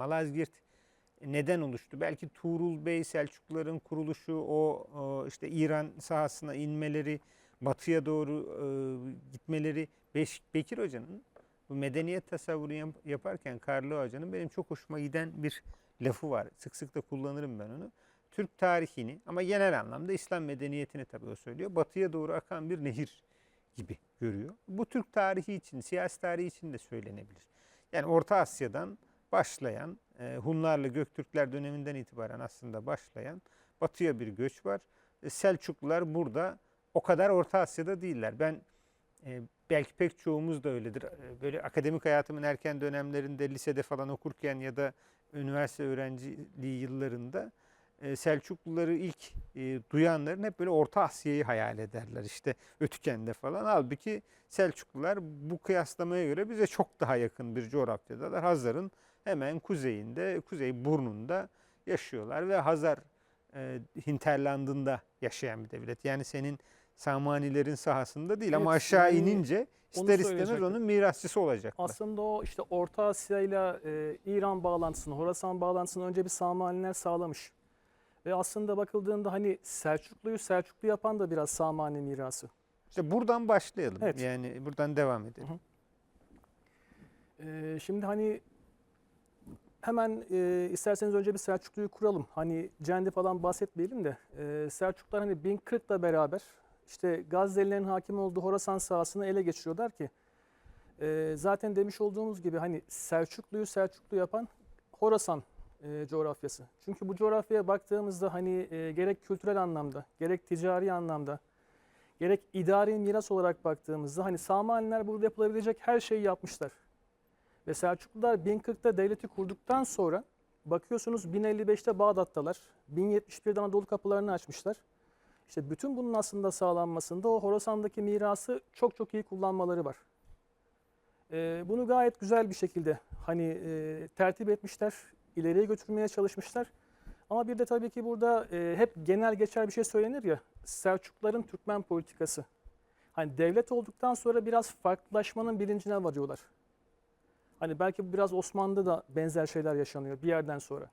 Malazgirt neden oluştu? Belki Tuğrul Bey, Selçukluların kuruluşu, o, o işte İran sahasına inmeleri, batıya doğru e, gitmeleri, Bekir Hoca'nın bu medeniyet tasavvuru yap- yaparken Karlı Hoca'nın benim çok hoşuma giden bir lafı var. Sık sık da kullanırım ben onu. Türk tarihini ama genel anlamda İslam medeniyetini tabii o söylüyor. Batıya doğru akan bir nehir gibi görüyor. Bu Türk tarihi için, siyasi tarihi için de söylenebilir. Yani Orta Asya'dan başlayan, e, Hunlarla Göktürkler döneminden itibaren aslında başlayan batıya bir göç var. E, Selçuklular burada o kadar Orta Asya'da değiller. Ben e, belki pek çoğumuz da öyledir. Böyle akademik hayatımın erken dönemlerinde lisede falan okurken ya da üniversite öğrenciliği yıllarında Selçukluları ilk e, duyanların hep böyle Orta Asya'yı hayal ederler. İşte Ötüken'de falan. Halbuki Selçuklular bu kıyaslamaya göre bize çok daha yakın bir coğrafyadalar. Hazar'ın hemen kuzeyinde, kuzey burnunda yaşıyorlar ve Hazar e, hinterlandında yaşayan bir devlet. Yani senin Samanilerin sahasında değil ama Evet, aşağı yani inince ister istemez onun mirasçısı olacaklar. Aslında o işte Orta Asya ile e, İran bağlantısını, Horasan bağlantısını önce bir Samaniler sağlamış. Ve aslında bakıldığında hani Selçuklu'yu Selçuklu yapan da biraz Samani mirası. İşte buradan başlayalım. Evet. Yani buradan devam edelim. Hı E, şimdi hani hemen e, isterseniz önce bir Selçuklu'yu kuralım. Hani Cendi falan bahsetmeyelim de e, Selçuklular hani 1040'la beraber işte Gazze'lilerin hakim olduğu Horasan sahasını ele geçiriyorlar ki e, zaten demiş olduğumuz gibi hani Selçuklu'yu Selçuklu yapan Horasan e, coğrafyası. Çünkü bu coğrafyaya baktığımızda hani e, gerek kültürel anlamda, gerek ticari anlamda, gerek idari miras olarak baktığımızda hani Samaniler burada yapılabilecek her şeyi yapmışlar. Ve Selçuklular 1040'ta devleti kurduktan sonra bakıyorsunuz 1055'te Bağdat'talar. 1071'de Anadolu kapılarını açmışlar. İşte bütün bunun aslında sağlanmasında o Horasan'daki mirası çok çok iyi kullanmaları var. Ee, bunu gayet güzel bir şekilde hani e, tertip etmişler, ileriye götürmeye çalışmışlar. Ama bir de tabii ki burada e, hep genel geçer bir şey söylenir ya, Selçukluların Türkmen politikası. Hani devlet olduktan sonra biraz farklılaşmanın bilincine varıyorlar. Hani belki bu biraz Osmanlı'da da benzer şeyler yaşanıyor bir yerden sonra.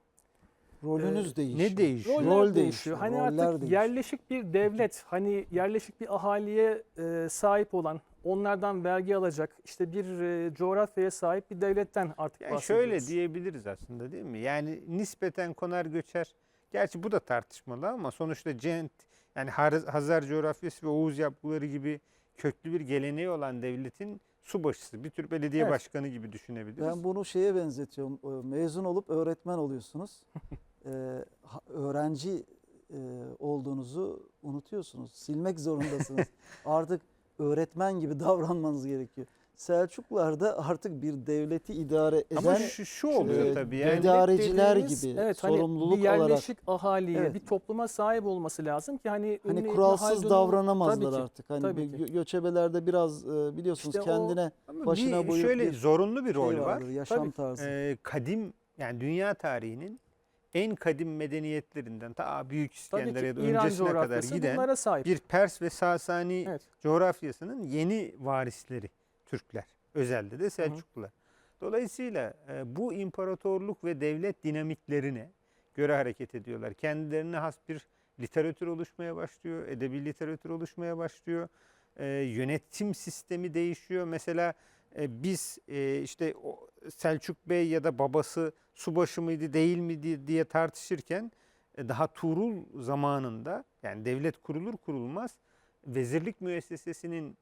Rolünüz Ee, değişiyor. Ne değişiyor? Roller Rol değişiyor. değişiyor, Hani roller artık değişiyor. yerleşik bir devlet, hani yerleşik bir ahaliye e, sahip olan, onlardan vergi alacak, işte bir e, coğrafyaya sahip bir devletten artık Yani bahsediyoruz. şöyle diyebiliriz aslında değil mi? Yani nispeten konar göçer. Gerçi bu da tartışmalı ama sonuçta Cent yani Hazar coğrafyası ve Oğuz yapıları gibi köklü bir geleneği olan devletin subaşısı. Bir tür belediye Evet. başkanı gibi düşünebiliriz. Ben bunu şeye benzetiyorum. Ee, Mezun olup öğretmen oluyorsunuz. Ee, öğrenci e, olduğunuzu unutuyorsunuz. Silmek zorundasınız. Artık öğretmen gibi davranmanız gerekiyor. Selçuklularda artık bir devleti idare eden Ama şu, şu oluyor e, tabii yani. idareciler gibi evet, hani sorumluluk bir alarak yerleşik ahaliye, Evet. bir topluma sahip olması lazım ki hani hani kuralsız Haldun'un- davranamazlar Tabii ki, artık. Hani tabii bir ki. gö- göçebelerde biraz e, biliyorsunuz İşte o- kendine Ama başına bir buyruk şöyle bir zorunlu bir şey rol var. vardır, yaşam Tabii. tarzı. Ee, kadim yani dünya tarihinin en kadim medeniyetlerinden ta Büyük İskender ya da İran öncesine kadar giden sahip. bir Pers ve Sasani Evet. coğrafyasının yeni varisleri Türkler. Özelde de Selçuklular. Dolayısıyla e, bu imparatorluk ve devlet dinamiklerine göre hareket ediyorlar. Kendilerine has bir literatür oluşmaya başlıyor, edebi literatür oluşmaya başlıyor. E, yönetim sistemi değişiyor. Mesela e, biz e, işte o Selçuk Bey ya da babası subaşı mıydı değil miydi diye tartışırken e, daha Tuğrul zamanında yani devlet kurulur kurulmaz vezirlik müessesesinin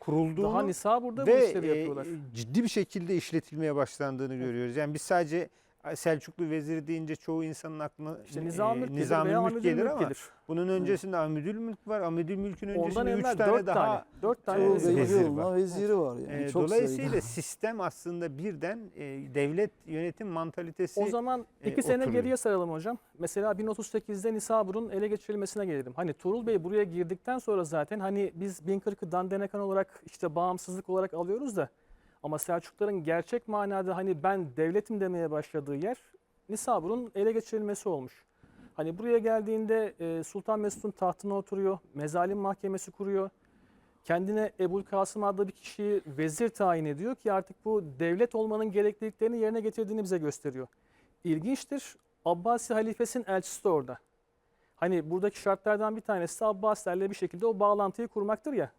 kurulduğunu Daha Nisa burada bu ve işleri e, yapıyorlar. ciddi bir şekilde işletilmeye başlandığını görüyoruz. Yani biz sadece Selçuklu veziri deyince çoğu insanın aklına İşte e, Nizamülk gelir Nizamülmülk veya Amidülmülk gelir ama gelir. bunun öncesinde Amidülmülk var. Amidülmülk'ün Ondan öncesinde üç evvel tane dört daha tane. Dört tane Çoğu vezir var. veziri var yani. e, çok dolayısıyla sayıda. sistem aslında birden e, devlet yönetim mantalitesi O zaman e, iki sene oturuyor. geriye saralım hocam. Mesela 1038'de Nisabur'un ele geçirilmesine gelelim. Hani Tuğrul Bey buraya girdikten sonra zaten hani biz 1040'ı Dandenekan olarak işte bağımsızlık olarak alıyoruz da ama Selçukluların gerçek manada hani ben devletim demeye başladığı yer Nisabur'un ele geçirilmesi olmuş. Hani buraya geldiğinde e, Sultan Mesut'un tahtına oturuyor, mezalim mahkemesi kuruyor. Kendine Ebul Kasım adlı bir kişiyi vezir tayin ediyor ki artık bu devlet olmanın gerekliliklerini yerine getirdiğini bize gösteriyor. ilginçtir. Abbasi halifesinin elçisi de orada. Hani buradaki şartlardan bir tanesi Abbasilerle bir şekilde o bağlantıyı kurmaktır ya.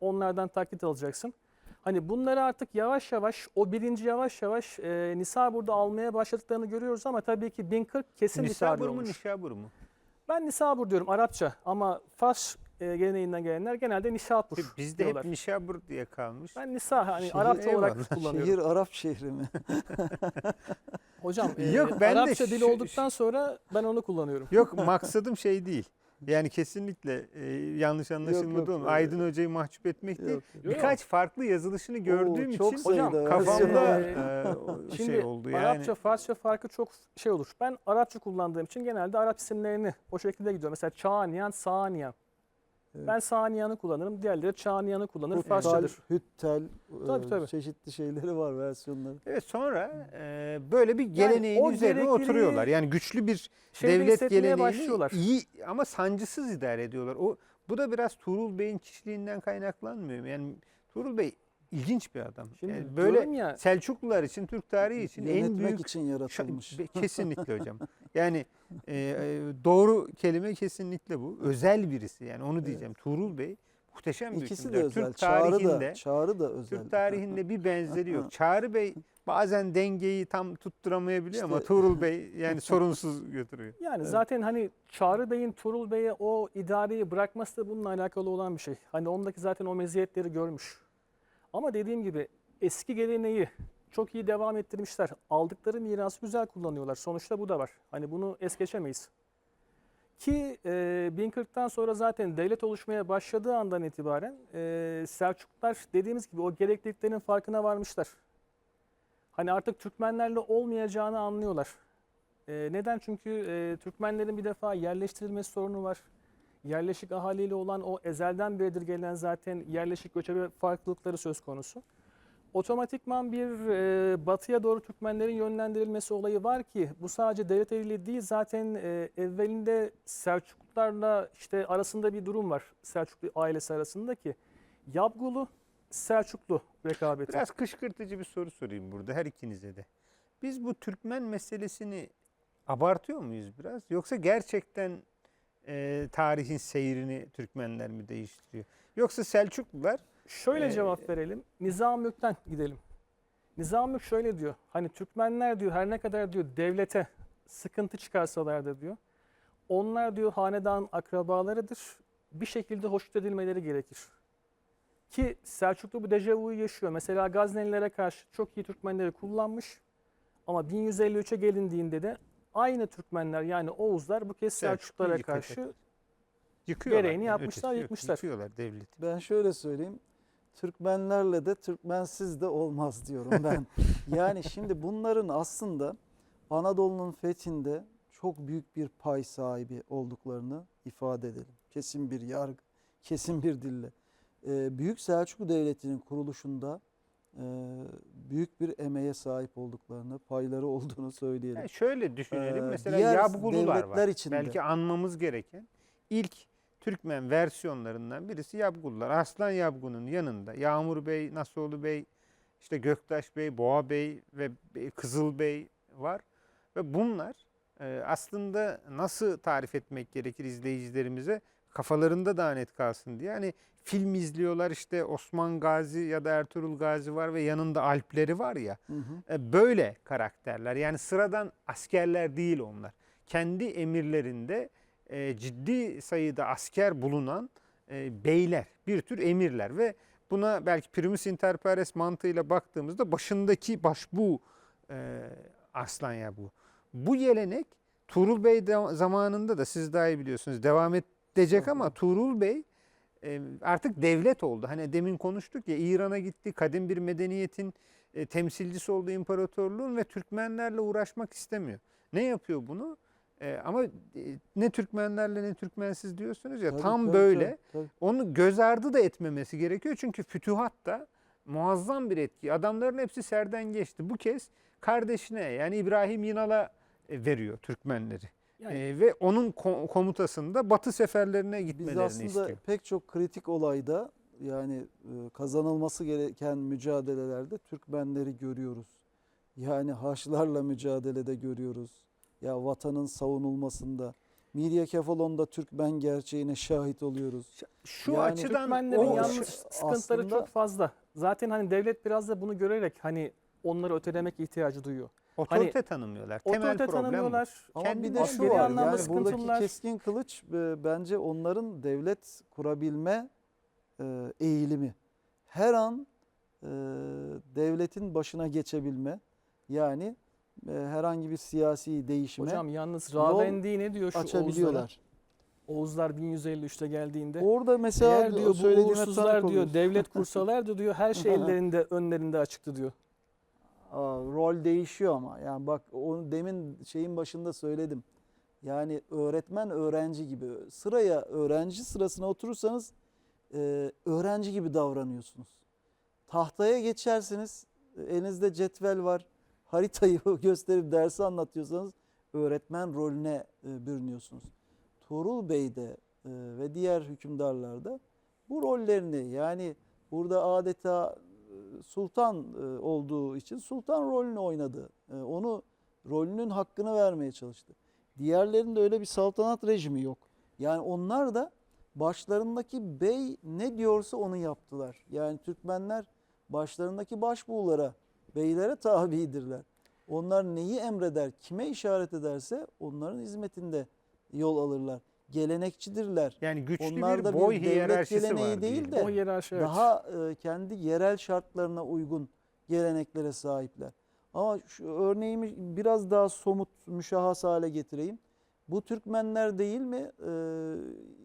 Onlardan taklit alacaksın. Hani bunları artık yavaş yavaş o bilinci yavaş yavaş e, Nisabur'da almaya başladıklarını görüyoruz ama tabii ki 1040 kesin bir tarih Nisabur mu olmuş. Nişabur mu? Ben Nisabur diyorum Arapça ama Fars e, geleneğinden gelenler genelde Nişapur Bizde diyorlar. hep Nişabur diye kalmış. Ben Nisa hani Şehir- Arapça olarak Eyvallah. kullanıyorum. Şehir Arap şehri mi? Hocam e, Yok, ben de Arapça dili şu- olduktan sonra ben onu kullanıyorum. Yok maksadım şey değil. Yani kesinlikle e, yanlış anlaşılmadı yok, olmasın. e, Aydın Hoca'yı mahcup etmek değil. Yok. Birkaç farklı yazılışını gördüğüm Oo, çok için Hocam, kafamda e, o Şimdi şey oldu yani. Arapça, Farsça farkı çok şey olur. Ben Arapça kullandığım için genelde Arap isimlerini o şekilde gidiyor. Mesela Çağaniyan, Sağaniyan. Evet. Ben Sağaniyan'ı kullanırım. Diğerleri Çağaniyan'ı kullanır. Hüttel, Farsçadır. hüttel, Tabii, e, tabii. çeşitli şeyleri var versiyonları. Evet sonra e, böyle bir geleneğin o üzerine oturuyorlar. Yani güçlü bir devlet geleneğini başlıyorlar. iyi ama sancısız idare ediyorlar. O bu da biraz Tuğrul Bey'in kişiliğinden kaynaklanmıyor mu? Yani Tuğrul Bey ilginç bir adam. Şimdi Yani böyle ya Selçuklular için, Türk tarihi için en büyük için yaratılmış. Kesinlikle hocam. Yani e, e, doğru kelime kesinlikle bu. Özel birisi yani onu diyeceğim. Tuğrul Bey muhteşem bir İkisi de özel. Türk Çağrı tarihinde da, çağrı da özel. Türk tarihinde bir benzeri yok. Çağrı Bey bazen dengeyi tam tutturamayabiliyor ama İşte- Tuğrul Bey yani sorunsuz götürüyor. yani zaten hani Çağrı Bey'in Turul Bey'e o idareyi bırakması da bununla alakalı olan bir şey. Hani ondaki zaten o meziyetleri görmüş. Ama dediğim gibi eski geleneği çok iyi devam ettirmişler. Aldıkları mirası güzel kullanıyorlar. Sonuçta bu da var. Hani bunu es geçemeyiz. Ki e, 1040'tan sonra zaten devlet oluşmaya başladığı andan itibaren e, Selçuklular dediğimiz gibi o gerekliliklerin farkına varmışlar. Hani artık Türkmenlerle olmayacağını anlıyorlar. E, neden? Çünkü e, Türkmenlerin bir defa yerleştirilmesi sorunu var. Yerleşik ahaliyle olan o ezelden beridir gelen zaten yerleşik göçebe farklılıkları söz konusu. Otomatikman bir e, batıya doğru Türkmenlerin yönlendirilmesi olayı var ki bu sadece devlet eliyle değil zaten e, evvelinde Selçuklularla işte arasında bir durum var Selçuklu ailesi arasında ki Yabgulu Selçuklu rekabeti. Biraz kışkırtıcı bir soru sorayım burada her ikinize de. Biz bu Türkmen meselesini abartıyor muyuz biraz? Yoksa gerçekten e, tarihin seyrini Türkmenler mi değiştiriyor? Yoksa Selçuklular Şöyle Ee, cevap verelim. Nizamülk'ten gidelim. Nizamülk şöyle diyor. Hani Türkmenler diyor her ne kadar diyor devlete sıkıntı çıkarsalar da diyor. Onlar diyor hanedan akrabalarıdır. Bir şekilde hoşnut edilmeleri gerekir. Ki Selçuklu bu dejavuyu yaşıyor. Mesela Gaznelilere karşı çok iyi Türkmenleri kullanmış. Ama 1153'e gelindiğinde de aynı Türkmenler yani Oğuzlar bu kez yıkacak. karşı yıkıyorlar. Gereğini yapmışlar, ötesi yıkmışlar. Yıkıyorlar devleti. Ben şöyle söyleyeyim. Türkmenlerle de Türkmensiz de olmaz diyorum ben. yani şimdi bunların aslında Anadolu'nun fethinde çok büyük bir pay sahibi olduklarını ifade edelim. Kesin bir yargı, kesin bir dille. Ee, Büyük Selçuklu Devleti'nin kuruluşunda büyük bir emeğe sahip olduklarını, payları olduğunu söyleyelim. Yani şöyle düşünelim. Ee, Mesela Yabgulular var. içinde. Belki anmamız gereken ilk Türkmen versiyonlarından birisi Yabgulular. Aslan Yabgu'nun yanında Yağmur Bey, Nasuoğlu Bey, işte Göktaş Bey, Boğa Bey ve Kızıl Bey var. Ve bunlar e, aslında nasıl tarif etmek gerekir izleyicilerimize kafalarında daha net kalsın diye. Hani film izliyorlar işte Osman Gazi ya da Ertuğrul Gazi var ve yanında Alpleri var ya. Hı hı. E, böyle karakterler. Yani sıradan askerler değil onlar. Kendi emirlerinde e, ciddi sayıda asker bulunan e, beyler, bir tür emirler ve buna belki primus inter pares mantığıyla baktığımızda başındaki başbu e, Arslan ya bu. Bu gelenek Tuğrul Bey zamanında da siz daha iyi biliyorsunuz devam edecek ama Tuğrul Bey artık devlet oldu. Hani demin konuştuk ya İran'a gitti, kadim bir medeniyetin e, temsilcisi olduğu imparatorluğun ve Türkmenlerle uğraşmak istemiyor. Ne yapıyor bunu? E, ama e, ne Türkmenlerle ne Türkmensiz diyorsunuz ya Tabii, tam tabii, böyle. tabii, tabii. Onu göz ardı da etmemesi gerekiyor. Çünkü fütühat da muazzam bir etki. Adamların hepsi serden geçti. Bu kez kardeşine yani İbrahim Yinal'a veriyor Türkmenleri. Yani- E, ve onun ko- komutasında Batı seferlerine Biz gitmelerini aslında istiyor. pek çok kritik olayda yani e, kazanılması gereken mücadelelerde Türkmenleri görüyoruz. Yani Haçlarla mücadelede görüyoruz. Ya vatanın savunulmasında. Mirya Kefalon'da Türkmen gerçeğine şahit oluyoruz. Şu Yani açıdan Türkmenlerin o yalnız şu- sıkıntıları aslında- çok fazla. Zaten hani devlet biraz da bunu görerek hani onları ötelemek ihtiyacı duyuyor. Otorite tanımıyorlar. Temel Otorite problem bu. tanımıyorlar. Ama bir de şu var yani buradaki keskin kılıç e, bence onların devlet kurabilme e, eğilimi. Her an e, devletin başına geçebilme yani e, herhangi bir siyasi değişime Hocam yalnız Ravendi ne diyor şu açabiliyorlar. Oğuzlar 1153'te geldiğinde Orada mesela diyor bu uğursuzlar diyor devlet kursalardı diyor her şey ellerinde önlerinde açıktı diyor. Rol değişiyor ama. Yani bak onu demin şeyin başında söyledim. Yani öğretmen öğrenci gibi sıraya öğrenci sırasına oturursanız e, öğrenci gibi davranıyorsunuz. Tahtaya geçersiniz. Elinizde cetvel var. Haritayı gösterip dersi anlatıyorsanız öğretmen rolüne e, bürünüyorsunuz. Tuğrul Bey'de e, ve diğer hükümdarlarda bu rollerini yani burada adeta sultan e, olduğu için sultan rolünü oynadı. E, Onu rolünün hakkını vermeye çalıştı. Diğerlerinde öyle bir saltanat rejimi yok. Yani onlar da başlarındaki bey ne diyorsa onu yaptılar. Yani Türkmenler başlarındaki başbuğlara, beylere tabidirler. Onlar neyi emreder, kime işaret ederse onların hizmetinde yol alırlar. Gelenekçidirler. Yani güçlü Onlar da bir bir boy devlet hiyerarşisi geleneği var değil de O hiyerarşi evet. daha e, kendi yerel şartlarına uygun geleneklere sahipler. Ama şu örneğimi biraz daha somut, müşahhas hale getireyim. Bu Türkmenler değil mi? Ee,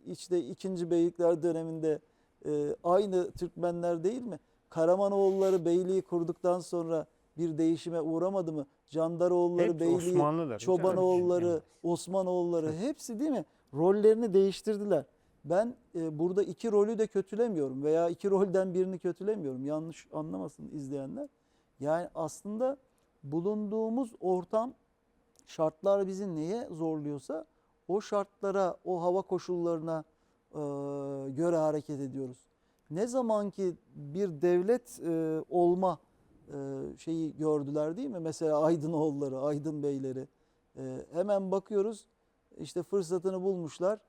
işte ikinci beylikler döneminde e, aynı Türkmenler değil mi? Karamanoğulları beyliği kurduktan sonra bir değişime uğramadı mı? Candaroğulları Hepsi beyliği, Osmanlılar. hocam. Çobanoğulları, Osmanoğulları hepsi değil mi? Rollerini değiştirdiler. Ben e, burada iki rolü de kötülemiyorum veya iki rolden birini kötülemiyorum. Yanlış anlamasın izleyenler. Yani aslında bulunduğumuz ortam şartlar bizi neye zorluyorsa o şartlara, o hava koşullarına e, göre hareket ediyoruz. Ne zaman ki bir devlet e, olma e, şeyi gördüler değil mi? Mesela Aydınoğulları, Aydın Beyleri. E, hemen bakıyoruz işte fırsatını bulmuşlar.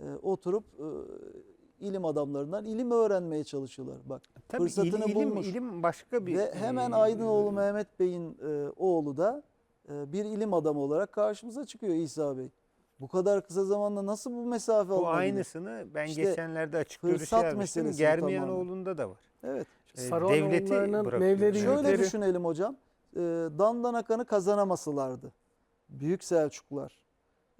E, oturup e, ilim adamlarından ilim öğrenmeye çalışıyorlar. Bak Tabii fırsatını il- ilim, bulmuş. ilim başka bir... ve hemen e, Aydınoğlu Mehmet Bey'in e, oğlu da e, bir ilim adamı olarak karşımıza çıkıyor İsa Bey. Bu kadar kısa zamanda nasıl bu mesafe Bu alınabilir? aynısını ben İşte geçenlerde açık görüşe meselesi Germiyanoğlu'nda da var. Evet. E, Sarıoğulları'nın devleti Evet. Şöyle düşünelim hocam. E, Dandan Akan'ı kazanamasalardı. Büyük Selçuklular.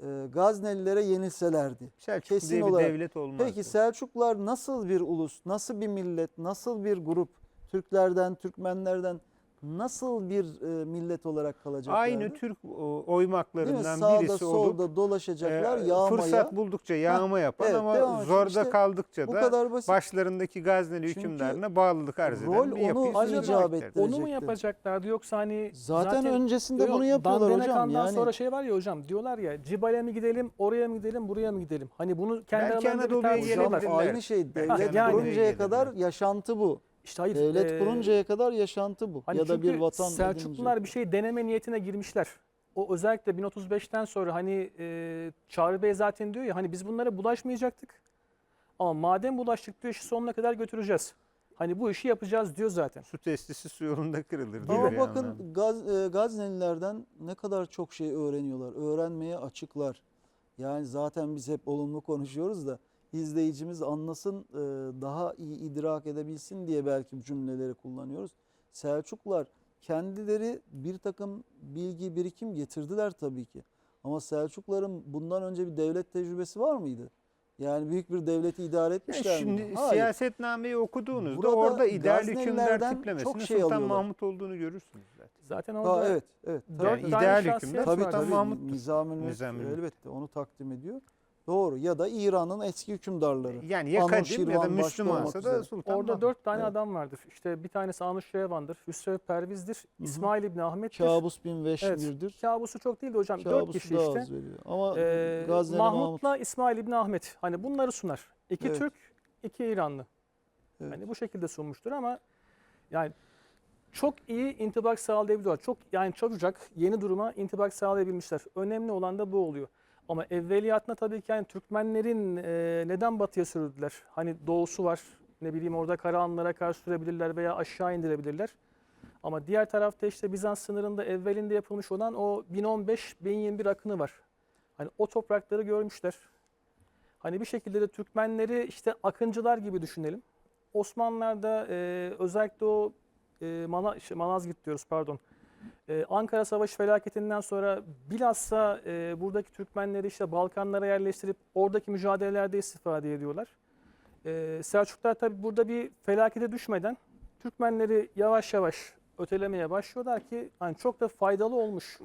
E, Gaznelilere yenilselerdi. Selçuklu kesin diye bir olarak. devlet olmaz. Peki Selçuklular nasıl bir ulus, nasıl bir millet, nasıl bir grup? Türklerden, Türkmenlerden nasıl bir e, millet olarak kalacaklardı? Aynı Türk Değil mi? oymaklarından Sağda birisi olup solda dolaşacaklar e, yağmaya. fırsat buldukça yağma yapan evet, ama zorda İşte kaldıkça da kadar basit. başlarındaki Gazneli Çünkü hükümdarına bağlılık arz eden rol bir onu yapıyı ettirecektir. Onu mu yapacaklardı yoksa hani Zaten, öncesinde Yok, bunu yapıyorlar hocam. Dandenekan'dan Yani sonra şey var ya hocam diyorlar ya Cibale mi gidelim oraya mı gidelim buraya mı gidelim? Hani bunu kendi Belki aralarında bir tartışıyorlar. aynı şey. Devlet yani- kuruncaya kadar yaşantı bu. İşte hayır. Devlet e, kuruncaya kadar yaşantı bu. Hani ya da bir vatan Selçuklular bir şey deneme niyetine girmişler. O özellikle 1035'ten sonra hani e, Çağrı Bey zaten diyor ya hani biz bunlara bulaşmayacaktık. Ama madem bulaştık diyor işi sonuna kadar götüreceğiz. Hani bu işi yapacağız diyor zaten. Su testisi su yolunda kırılır. Ama bakın. Gaz, e, Gaznelilerden ne kadar çok şey öğreniyorlar. Öğrenmeye açıklar. Yani zaten biz hep olumlu konuşuyoruz da izleyicimiz anlasın, e, daha iyi idrak edebilsin diye belki bu cümleleri kullanıyoruz. Selçuklar kendileri bir takım bilgi birikim getirdiler tabii ki. Ama Selçukların bundan önce bir devlet tecrübesi var mıydı? Yani büyük bir devleti idare Yani etmişler şimdi mi? Hayır. siyasetnameyi okuduğunuzda Burada orada ideal hükümdar tiplemesinin çok şey Sultan alıyorlar. Mahmut olduğunu görürsünüz zaten. Zaten orada evet, evet. dört tabii. Yani ideal hükümdar. Tabii Sultan tabii Mahmut'tur. Nizamül Mülk. elbette onu takdim ediyor. Doğru ya da İran'ın eski hükümdarları. Yani ya kadim ya da Müslümansa da. Sultan Orada Mahmut. dört tane Evet. adam vardır. İşte bir tanesi Anuşşehvan'dır, Hüsrev Perviz'dir, hı. İsmail İbni Ahmet'tir. Kabus bin Veşmir'dir. Kabusu çok değil de hocam dört Kabusu kişi daha işte. Ama Ee, Gazneli Mahmut. Mahmut'la İsmail İbni Ahmet. Hani bunları sunar. İki Evet. Türk, iki İranlı. Evet. Hani bu şekilde sunmuştur ama yani çok iyi intibak sağlayabiliyorlar. Çok yani çabucak yeni duruma intibak sağlayabilmişler. Önemli olan da bu oluyor. Ama evveliyatına tabii ki yani Türkmenlerin e, neden batıya sürüldüler? Hani doğusu var. Ne bileyim orada Karahanlılara karşı sürebilirler veya aşağı indirebilirler. Ama diğer tarafta işte Bizans sınırında evvelinde yapılmış olan o 1015-1021 akını var. Hani o toprakları görmüşler. Hani bir şekilde de Türkmenleri işte akıncılar gibi düşünelim. Osmanlılar da e, özellikle o e, Mana, şey, Malazgirt diyoruz pardon. E, Ankara Savaşı felaketinden sonra bilhassa e, buradaki Türkmenleri işte Balkanlara yerleştirip oradaki mücadelelerde istifade ediyorlar. E, Selçuklar tabi burada bir felakete düşmeden Türkmenleri yavaş yavaş ötelemeye başlıyorlar ki hani çok da faydalı olmuş.